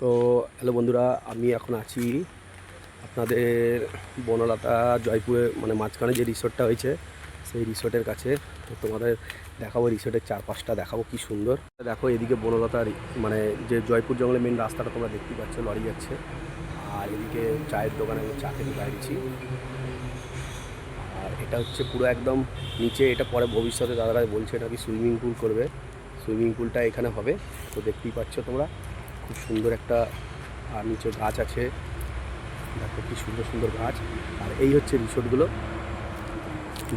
তো হ্যালো বন্ধুরা, আমি এখন আছি আপনাদের বনলতা জয়পুরে মানে মাঝখানে যে রিসোর্টটা হয়েছে, সেই রিসোর্টের কাছে। তো তোমাদের দেখাবো, রিসোর্টের চারপাশটা দেখাবো কি সুন্দর। দেখো, এদিকে বনলতা রি- মানে যে জয়পুর জঙ্গলের মেন রাস্তাটা তোমরা দেখতে পাচ্ছ, লরি যাচ্ছে। আর এদিকে চায়ের দোকানে আমি চা খেতে বাইরেছি আর এটা হচ্ছে পুরো একদম নিচে, এটা পরে ভবিষ্যতে দাদারা বলছে এটা নাকি সুইমিং পুল করবে। সুইমিং পুলটা এখানে হবে, তো দেখতেই পাচ্ছ তোমরা। খুব সুন্দর একটা আর নিচে গাছ আছে। দেখো কি সুন্দর সুন্দর গাছ। আর এই হচ্ছে রিসোর্টগুলো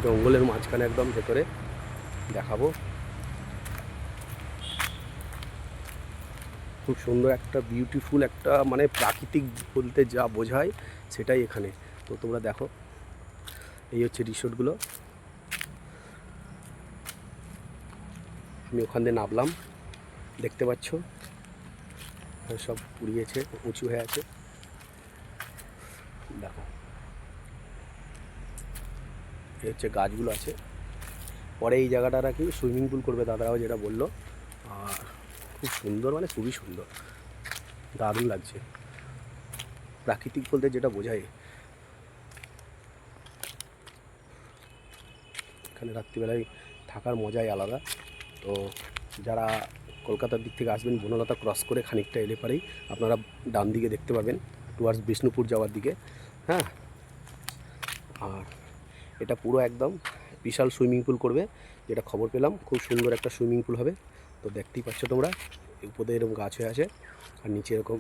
জঙ্গলের মাঝখানে একদম ভেতরে দেখাবো। খুব সুন্দর একটা বিউটিফুল একটা মানে প্রাকৃতিক বলতে যা বোঝায় সেটাই এখানে। তো তোমরা দেখো, এই হচ্ছে রিসোর্টগুলো আমি ওখান দিয়ে নামলাম। দেখতে পাচ্ছ? সব পুড়িয়েছে, উঁচু হয়ে আছে। দেখো। এই হচ্ছে গাছগুলো আছে। পরে এই জায়গাটা নাকি সুইমিং পুল করবে দাদারাও যেটা বলল। আর খুব সুন্দর মানে খুবই সুন্দর। দারুণ লাগছে। প্রাকৃতিক বলতে যেটা বোঝায়। এখানে রাত্রিবেলায় থাকার মজাই আলাদা। তো যারা কলকাতার দিক থেকে আসবেন, বনলতা ক্রস করে খানিকটা এলে পারেই আপনারা ডান দিকে দেখতে পাবেন টুয়ার্স বিষ্ণুপুর যাওয়ার দিকে হ্যাঁ? আর এটা পুরো একদম বিশাল সুইমিং পুল করবে, যেটা খবর পেলাম, খুব সুন্দর একটা সুইমিং পুল হবে, তো দেখতেই পাচ্ছ তোমরা, উপরে এরকম গাছ হয়ে আছে, আর নিচে এরকম